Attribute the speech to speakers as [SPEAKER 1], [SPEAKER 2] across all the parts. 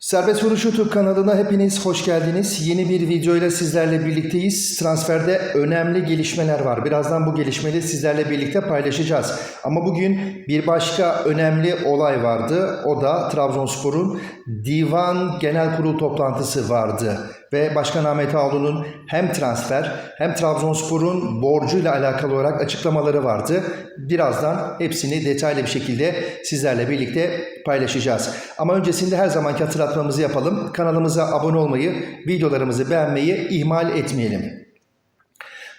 [SPEAKER 1] Serbest Vuruş YouTube kanalına hepiniz hoş geldiniz. Yeni bir videoyla sizlerle birlikteyiz. Transferde önemli gelişmeler var. Birazdan bu gelişmeleri sizlerle birlikte paylaşacağız. Ama bugün bir başka önemli olay vardı. O da Trabzonspor'un Divan Genel Kurul toplantısı vardı. Ve Başkan Ahmet Ağaoğlu'nun hem transfer hem Trabzonspor'un borcuyla alakalı olarak açıklamaları vardı. Birazdan hepsini detaylı bir şekilde sizlerle birlikte paylaşacağız. Ama öncesinde her zamanki hatırlatmamızı yapalım. Kanalımıza abone olmayı, videolarımızı beğenmeyi ihmal etmeyelim.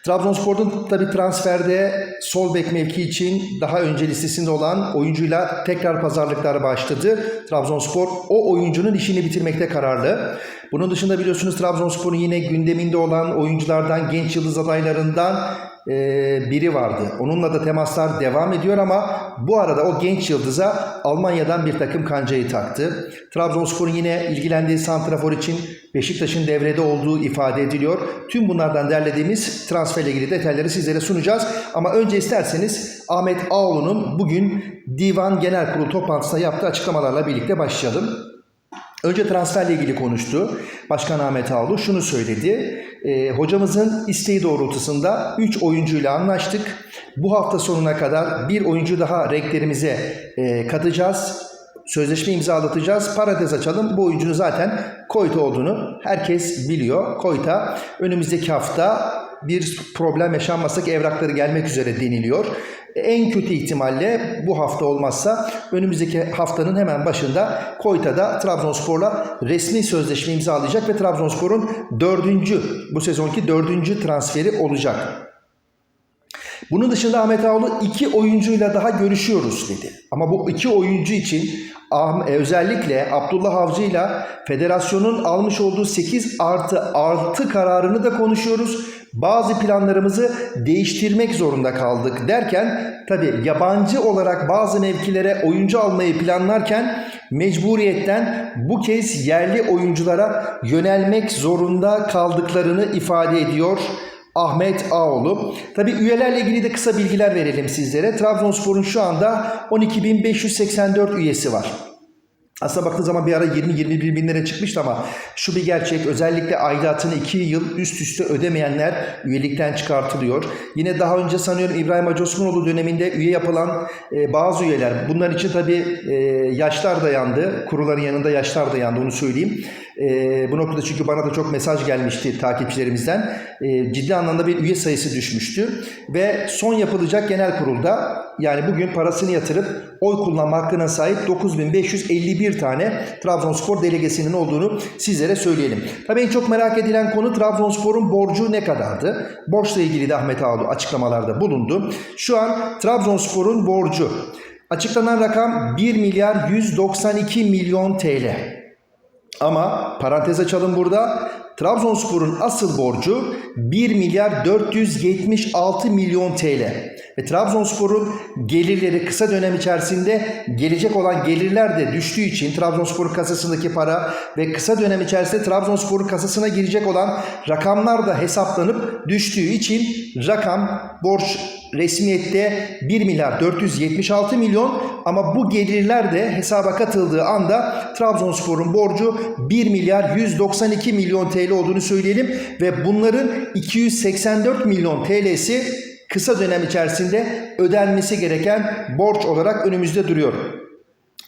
[SPEAKER 1] Trabzonspor'un tabi transferde sol bek mevki için daha önce listesinde olan oyuncuyla tekrar pazarlıklar başladı. Trabzonspor o oyuncunun işini bitirmekte kararlı. Bunun dışında biliyorsunuz Trabzonspor'un yine gündeminde olan oyunculardan, genç yıldız adaylarından e, biri vardı. Onunla da temaslar devam ediyor ama bu arada o genç yıldıza Almanya'dan bir takım kancayı taktı. Trabzonspor'un yine ilgilendiği santrafor için Beşiktaş'ın devrede olduğu ifade ediliyor. Tüm bunlardan derlediğimiz transferle ilgili detayları sizlere sunacağız. Ama önce isterseniz Ahmet Ağoğlu'nun bugün Divan Genel Kurulu toplantısında yaptığı açıklamalarla birlikte başlayalım. Önce transferle ilgili konuştu. Başkan Ahmet Ağoğlu şunu söyledi. E, hocamızın isteği doğrultusunda 3 oyuncuyla anlaştık. Bu hafta sonuna kadar bir oyuncu daha renklerimize e, katacağız. Sözleşme imzalatacağız. Parantez açalım. Bu oyuncunun zaten Koyta olduğunu herkes biliyor. Koyta önümüzdeki hafta bir problem yaşanmasak evrakları gelmek üzere deniliyor. En kötü ihtimalle bu hafta olmazsa önümüzdeki haftanın hemen başında Koyta'da Trabzonspor'la resmi sözleşme imzalayacak ve Trabzonspor'un dördüncü, bu sezonki dördüncü transferi olacak. Bunun dışında Ahmet Ağoğlu iki oyuncuyla daha görüşüyoruz dedi. Ama bu iki oyuncu için e, özellikle Abdullah Avcı ile federasyonun almış olduğu 8 artı artı kararını da konuşuyoruz. Bazı planlarımızı değiştirmek zorunda kaldık derken tabi yabancı olarak bazı mevkilere oyuncu almayı planlarken mecburiyetten bu kez yerli oyunculara yönelmek zorunda kaldıklarını ifade ediyor. Ahmet Ağoğlu. Tabi üyelerle ilgili de kısa bilgiler verelim sizlere. Trabzonspor'un şu anda 12.584 üyesi var. Aslında baktığı zaman bir ara 20-21 bin lira çıkmıştı ama şu bir gerçek. Özellikle aidatını 2 yıl üst üste ödemeyenler üyelikten çıkartılıyor. Yine daha önce sanıyorum İbrahim Hacı döneminde üye yapılan e, bazı üyeler. Bunlar için tabii e, yaşlar dayandı. Kuruların yanında yaşlar dayandı onu söyleyeyim. E, bu noktada çünkü bana da çok mesaj gelmişti takipçilerimizden. E, ciddi anlamda bir üye sayısı düşmüştü. Ve son yapılacak genel kurulda yani bugün parasını yatırıp oy kullanma hakkına sahip 9551 tane Trabzonspor delegesinin olduğunu sizlere söyleyelim. Tabii en çok merak edilen konu Trabzonspor'un borcu ne kadardı? Borçla ilgili de Ahmet Ağaoğlu açıklamalarda bulundu. Şu an Trabzonspor'un borcu açıklanan rakam 1 milyar 192 milyon TL. Ama parantez açalım burada. Trabzonspor'un asıl borcu 1 milyar 476 milyon TL. Ve Trabzonspor'un gelirleri kısa dönem içerisinde gelecek olan gelirler de düştüğü için Trabzonspor'un kasasındaki para ve kısa dönem içerisinde Trabzonspor'un kasasına girecek olan rakamlar da hesaplanıp düştüğü için rakam borç resmiyette 1 milyar 476 milyon ama bu gelirler de hesaba katıldığı anda Trabzonspor'un borcu 1 milyar 192 milyon TL olduğunu söyleyelim ve bunların 284 milyon TL'si kısa dönem içerisinde ödenmesi gereken borç olarak önümüzde duruyor.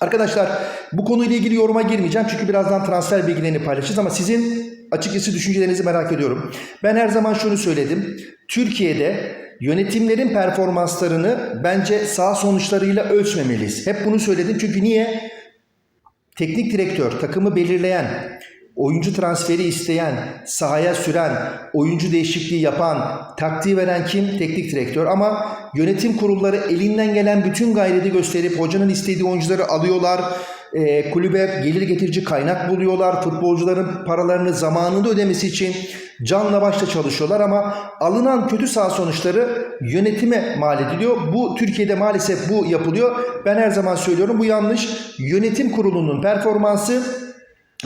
[SPEAKER 1] Arkadaşlar bu konuyla ilgili yoruma girmeyeceğim çünkü birazdan transfer bilgilerini paylaşacağız ama sizin açıkçası düşüncelerinizi merak ediyorum. Ben her zaman şunu söyledim. Türkiye'de yönetimlerin performanslarını bence sağ sonuçlarıyla ölçmemeliyiz. Hep bunu söyledim çünkü niye? Teknik direktör, takımı belirleyen, oyuncu transferi isteyen, sahaya süren, oyuncu değişikliği yapan, taktiği veren kim? Teknik direktör. Ama yönetim kurulları elinden gelen bütün gayreti gösterip hocanın istediği oyuncuları alıyorlar. E, kulübe gelir getirici kaynak buluyorlar. Futbolcuların paralarını zamanında ödemesi için canla başla çalışıyorlar ama alınan kötü sağ sonuçları yönetime mal ediliyor. Bu Türkiye'de maalesef bu yapılıyor. Ben her zaman söylüyorum bu yanlış. Yönetim kurulunun performansı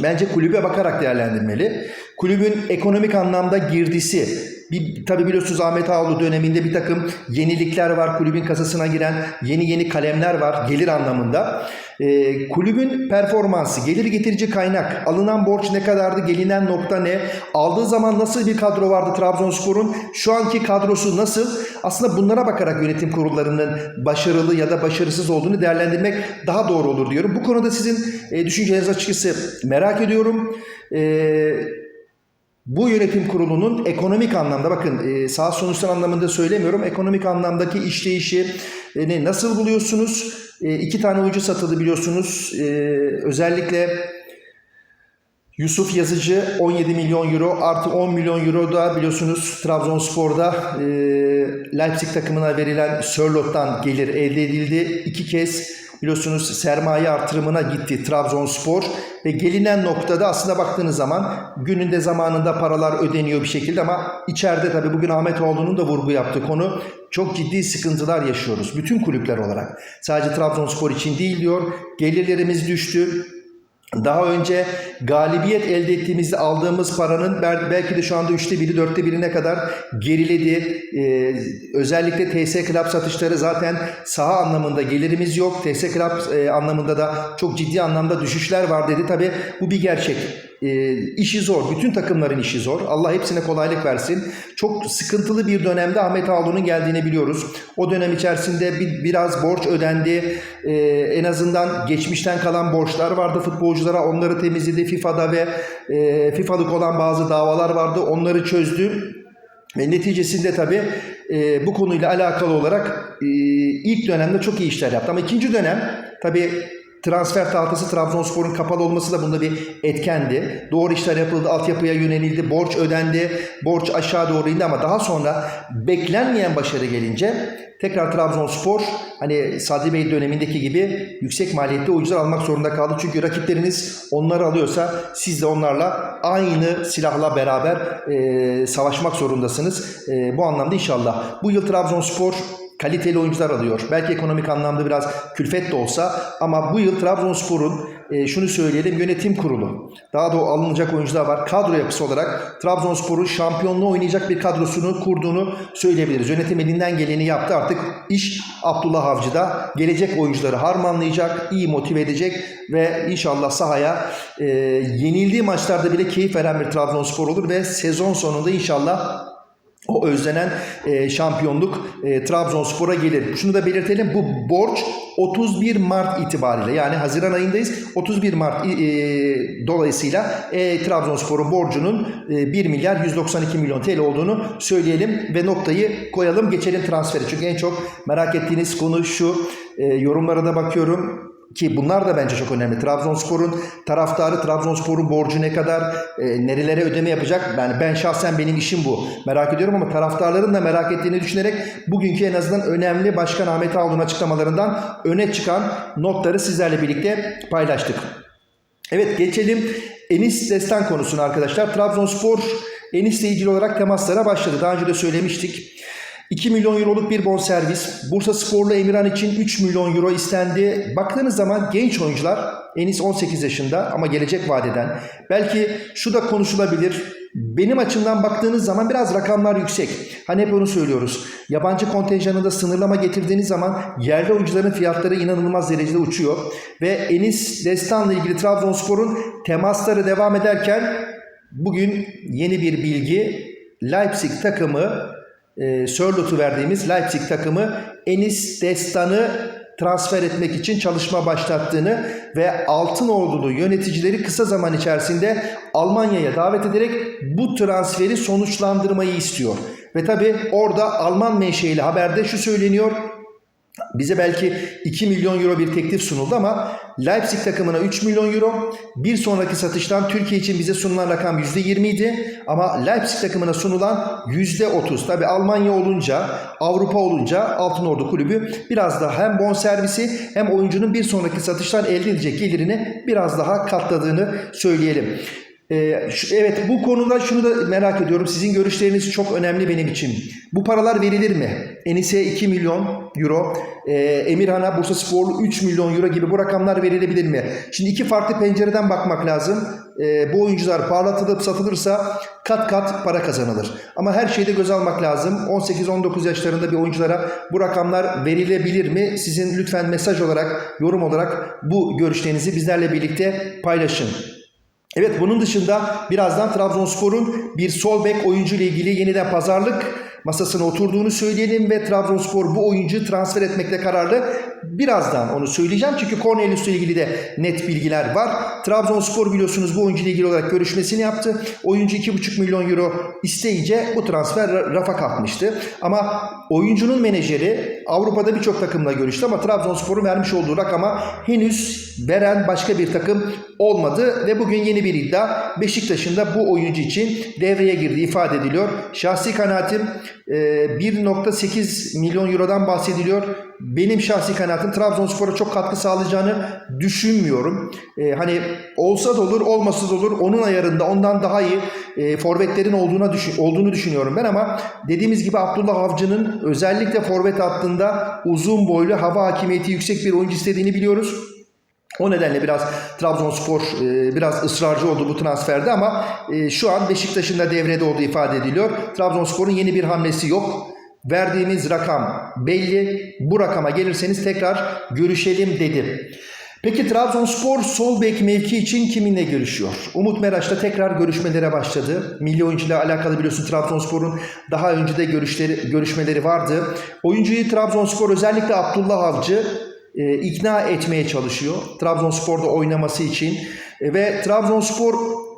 [SPEAKER 1] Bence kulübe bakarak değerlendirmeli. Kulübün ekonomik anlamda girdisi, Bir, tabii biliyorsunuz Ahmet Ağoğlu döneminde bir takım yenilikler var. Kulübün kasasına giren yeni yeni kalemler var gelir anlamında. Ee, kulübün performansı, gelir getirici kaynak, alınan borç ne kadardı, gelinen nokta ne, aldığı zaman nasıl bir kadro vardı Trabzonspor'un, şu anki kadrosu nasıl? Aslında bunlara bakarak yönetim kurullarının başarılı ya da başarısız olduğunu değerlendirmek daha doğru olur diyorum. Bu konuda sizin e, düşüncelerinizi açıkçası merak ediyorum. Eee bu yönetim kurulunun ekonomik anlamda bakın e, sağ sonuçlar anlamında söylemiyorum. Ekonomik anlamdaki işleyişi ne nasıl buluyorsunuz? E, iki tane oyuncu satıldı biliyorsunuz. E, özellikle Yusuf Yazıcı 17 milyon euro artı 10 milyon euro da biliyorsunuz Trabzonspor'da e, Leipzig takımına verilen Sörlot'tan gelir elde edildi. İki kez biliyorsunuz sermaye artırımına gitti Trabzonspor ve gelinen noktada aslında baktığınız zaman gününde zamanında paralar ödeniyor bir şekilde ama içeride tabii bugün Ahmetoğlu'nun da vurgu yaptığı konu çok ciddi sıkıntılar yaşıyoruz bütün kulüpler olarak. Sadece Trabzonspor için değil diyor. Gelirlerimiz düştü. Daha önce galibiyet elde ettiğimizde aldığımız paranın bel- belki de şu anda üçte biri, dörtte birine kadar geriledi. Ee, özellikle TS Club satışları zaten saha anlamında gelirimiz yok. TS Club e, anlamında da çok ciddi anlamda düşüşler var dedi. Tabii bu bir gerçek. E, işi zor. Bütün takımların işi zor. Allah hepsine kolaylık versin. Çok sıkıntılı bir dönemde Ahmet Ağoğlu'nun geldiğini biliyoruz. O dönem içerisinde bir, biraz borç ödendi. E, en azından geçmişten kalan borçlar vardı futbolculara. Onları temizledi. FIFA'da ve e, FIFA'lık olan bazı davalar vardı. Onları çözdü. Ve neticesinde tabii e, bu konuyla alakalı olarak e, ilk dönemde çok iyi işler yaptı. Ama ikinci dönem tabii transfer tahtası Trabzonspor'un kapalı olması da bunda bir etkendi. Doğru işler yapıldı, altyapıya yönelildi, borç ödendi, borç aşağı doğru indi ama daha sonra beklenmeyen başarı gelince tekrar Trabzonspor hani Sadri Bey dönemindeki gibi yüksek maliyetli oyuncular almak zorunda kaldı. Çünkü rakipleriniz onları alıyorsa siz de onlarla aynı silahla beraber e, savaşmak zorundasınız. E, bu anlamda inşallah bu yıl Trabzonspor kaliteli oyuncular alıyor. Belki ekonomik anlamda biraz külfet de olsa ama bu yıl Trabzonspor'un e, şunu söyleyelim yönetim kurulu. Daha da alınacak oyuncular var. Kadro yapısı olarak Trabzonspor'un şampiyonluğu oynayacak bir kadrosunu kurduğunu söyleyebiliriz. Yönetim elinden geleni yaptı. Artık iş Abdullah Avcı'da. Gelecek oyuncuları harmanlayacak, iyi motive edecek ve inşallah sahaya e, yenildiği maçlarda bile keyif veren bir Trabzonspor olur ve sezon sonunda inşallah o özlenen e, şampiyonluk e, Trabzonspor'a gelir. Şunu da belirtelim bu borç 31 Mart itibariyle yani Haziran ayındayız. 31 Mart e, dolayısıyla e, Trabzonspor'un borcunun e, 1 milyar 192 milyon TL olduğunu söyleyelim ve noktayı koyalım geçelim transferi. Çünkü en çok merak ettiğiniz konu şu e, yorumlara da bakıyorum ki bunlar da bence çok önemli. Trabzonspor'un taraftarı, Trabzonspor'un borcu ne kadar, e, nerelere ödeme yapacak? Yani ben şahsen benim işim bu. Merak ediyorum ama taraftarların da merak ettiğini düşünerek bugünkü en azından önemli Başkan Ahmet Ağoğlu'nun açıklamalarından öne çıkan notları sizlerle birlikte paylaştık. Evet geçelim Enis Destan konusuna arkadaşlar. Trabzonspor Enis'le ilgili olarak temaslara başladı. Daha önce de söylemiştik. 2 milyon euroluk bir bonservis. Bursa Sporlu Emirhan için 3 milyon euro istendi. Baktığınız zaman genç oyuncular Enis 18 yaşında ama gelecek vadeden. Belki şu da konuşulabilir. Benim açımdan baktığınız zaman biraz rakamlar yüksek. Hani hep onu söylüyoruz. Yabancı kontenjanında sınırlama getirdiğiniz zaman yerli oyuncuların fiyatları inanılmaz derecede uçuyor. Ve Enis Destan'la ilgili Trabzonspor'un temasları devam ederken bugün yeni bir bilgi. Leipzig takımı e, Sörlot'u verdiğimiz Leipzig takımı Enis Destan'ı transfer etmek için çalışma başlattığını ve Altınordu'lu yöneticileri kısa zaman içerisinde Almanya'ya davet ederek bu transferi sonuçlandırmayı istiyor. Ve tabi orada Alman menşeili haberde şu söyleniyor. Bize belki 2 milyon euro bir teklif sunuldu ama Leipzig takımına 3 milyon euro. Bir sonraki satıştan Türkiye için bize sunulan rakam %20 idi. Ama Leipzig takımına sunulan %30. Tabi Almanya olunca, Avrupa olunca Altınordu Kulübü biraz daha hem bonservisi hem oyuncunun bir sonraki satıştan elde edecek gelirini biraz daha katladığını söyleyelim. Ee, evet bu konuda şunu da merak ediyorum. Sizin görüşleriniz çok önemli benim için. Bu paralar verilir mi? Enis'e 2 milyon euro, e, Emirhan'a Bursa Sporlu 3 milyon euro gibi bu rakamlar verilebilir mi? Şimdi iki farklı pencereden bakmak lazım. Ee, bu oyuncular parlatılıp satılırsa kat kat para kazanılır. Ama her şeyde göz almak lazım. 18-19 yaşlarında bir oyunculara bu rakamlar verilebilir mi? Sizin lütfen mesaj olarak, yorum olarak bu görüşlerinizi bizlerle birlikte paylaşın. Evet bunun dışında birazdan Trabzonspor'un bir sol bek oyuncu ile ilgili yeniden pazarlık masasına oturduğunu söyleyelim ve Trabzonspor bu oyuncuyu transfer etmekte kararlı. Birazdan onu söyleyeceğim çünkü Cornelius ile ilgili de net bilgiler var. Trabzonspor biliyorsunuz bu oyuncu ile ilgili olarak görüşmesini yaptı. Oyuncu 2,5 milyon euro isteyince bu transfer ra- rafa kalkmıştı. Ama oyuncunun menajeri Avrupa'da birçok takımla görüştü ama Trabzonspor'un vermiş olduğu rakama henüz veren başka bir takım olmadı ve bugün yeni bir iddia Beşiktaş'ın da bu oyuncu için devreye girdiği ifade ediliyor. Şahsi kanaatim 1.8 milyon eurodan bahsediliyor. Benim şahsi kanaatim Trabzonspor'a çok katkı sağlayacağını düşünmüyorum. E, hani olsa da olur, olmasa da olur. Onun ayarında ondan daha iyi e, forvetlerin olduğuna düşün, olduğunu düşünüyorum ben ama dediğimiz gibi Abdullah Avcı'nın özellikle forvet hattında uzun boylu hava hakimiyeti yüksek bir oyuncu istediğini biliyoruz. O nedenle biraz Trabzonspor e, biraz ısrarcı oldu bu transferde ama e, şu an Beşiktaş'ın da devrede olduğu ifade ediliyor. Trabzonspor'un yeni bir hamlesi yok. Verdiğimiz rakam belli. Bu rakama gelirseniz tekrar görüşelim dedi. Peki Trabzonspor sol bek mevki için kiminle görüşüyor? Umut Meraş'la tekrar görüşmelere başladı. Milli oyuncuyla alakalı biliyorsun Trabzonspor'un daha önce de görüşleri, görüşmeleri vardı. Oyuncuyu Trabzonspor özellikle Abdullah Avcı e, ikna etmeye çalışıyor. Trabzonspor'da oynaması için. E, ve Trabzonspor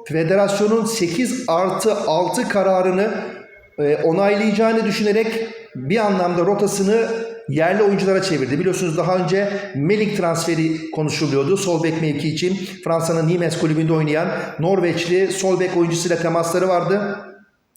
[SPEAKER 1] Federasyonun 8 artı 6 kararını e, onaylayacağını düşünerek bir anlamda rotasını yerli oyunculara çevirdi. Biliyorsunuz daha önce Melik transferi konuşuluyordu. Sol bek mevki için Fransa'nın Nimes kulübünde oynayan Norveçli sol bek oyuncusuyla temasları vardı.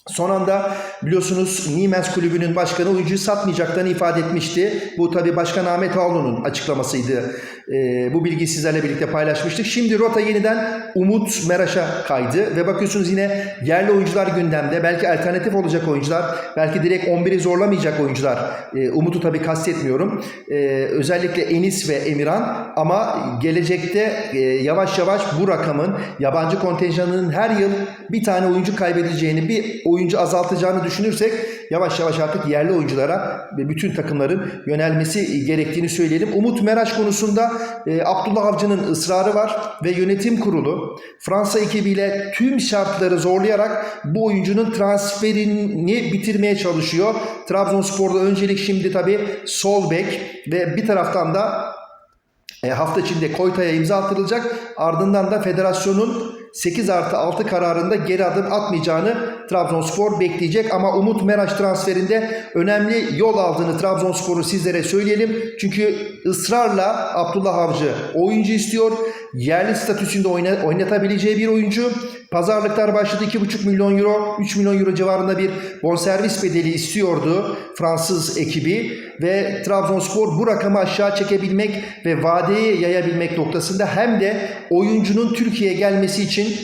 [SPEAKER 1] Son anda biliyorsunuz Nimes kulübünün başkanı oyuncuyu satmayacaklarını ifade etmişti. Bu tabi Başkan Ahmet Ağoğlu'nun açıklamasıydı. Ee, bu bilgiyi sizlerle birlikte paylaşmıştık. Şimdi rota yeniden Umut Meraş'a kaydı ve bakıyorsunuz yine yerli oyuncular gündemde. Belki alternatif olacak oyuncular, belki direkt 11'i zorlamayacak oyuncular. Ee, Umut'u tabi kastetmiyorum. Ee, özellikle Enis ve Emirhan ama gelecekte e, yavaş yavaş bu rakamın yabancı kontenjanının her yıl bir tane oyuncu kaybedeceğini, bir oyuncu azaltacağını düşünürsek yavaş yavaş artık yerli oyunculara ve bütün takımların yönelmesi gerektiğini söyleyelim. Umut Meraş konusunda e, Abdullah Avcı'nın ısrarı var ve yönetim kurulu Fransa ekibiyle tüm şartları zorlayarak bu oyuncunun transferini bitirmeye çalışıyor. Trabzonspor'da öncelik şimdi tabii sol bek ve bir taraftan da e, hafta içinde Koyta'ya imza attırılacak. Ardından da federasyonun 8 artı 6 kararında geri adım atmayacağını Trabzonspor bekleyecek. Ama Umut Meraş transferinde önemli yol aldığını Trabzonspor'u sizlere söyleyelim. Çünkü ısrarla Abdullah Avcı oyuncu istiyor. Yerli statüsünde oyna- oynatabileceği bir oyuncu. Pazarlıklar başladı. 2,5 milyon euro, 3 milyon euro civarında bir bonservis bedeli istiyordu Fransız ekibi ve Trabzonspor bu rakamı aşağı çekebilmek ve vadeye yayabilmek noktasında hem de oyuncunun Türkiye'ye gelmesi için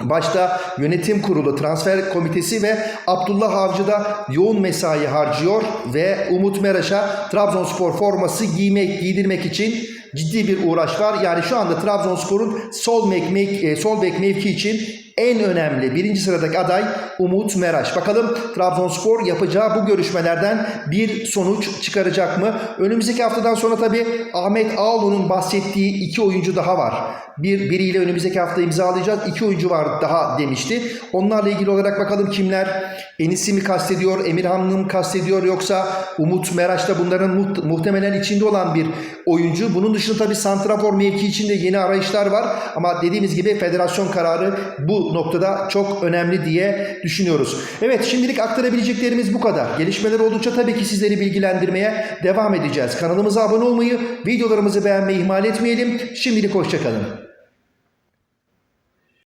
[SPEAKER 1] Başta yönetim kurulu, transfer komitesi ve Abdullah Avcı da yoğun mesai harcıyor ve Umut Meraş'a Trabzonspor forması giymek, giydirmek için ciddi bir uğraş var. Yani şu anda Trabzonspor'un sol bek, mev- e, sol bek mevki için en önemli birinci sıradaki aday Umut Meraş. Bakalım Trabzonspor yapacağı bu görüşmelerden bir sonuç çıkaracak mı? Önümüzdeki haftadan sonra tabii Ahmet Ağoğlu'nun bahsettiği iki oyuncu daha var. Bir biriyle önümüzdeki hafta imzalayacağız. İki oyuncu var daha demişti. Onlarla ilgili olarak bakalım kimler? Enis'i mi kastediyor, Emirhan'ı mı kastediyor yoksa Umut Meraş da bunların muht- muhtemelen içinde olan bir oyuncu. Bunun dışında tabii santrafor mevki içinde yeni arayışlar var. Ama dediğimiz gibi federasyon kararı noktada çok önemli diye düşünüyoruz. Evet şimdilik aktarabileceklerimiz bu kadar. Gelişmeler oldukça tabii ki sizleri bilgilendirmeye devam edeceğiz. Kanalımıza abone olmayı, videolarımızı beğenmeyi ihmal etmeyelim. Şimdilik hoşçakalın.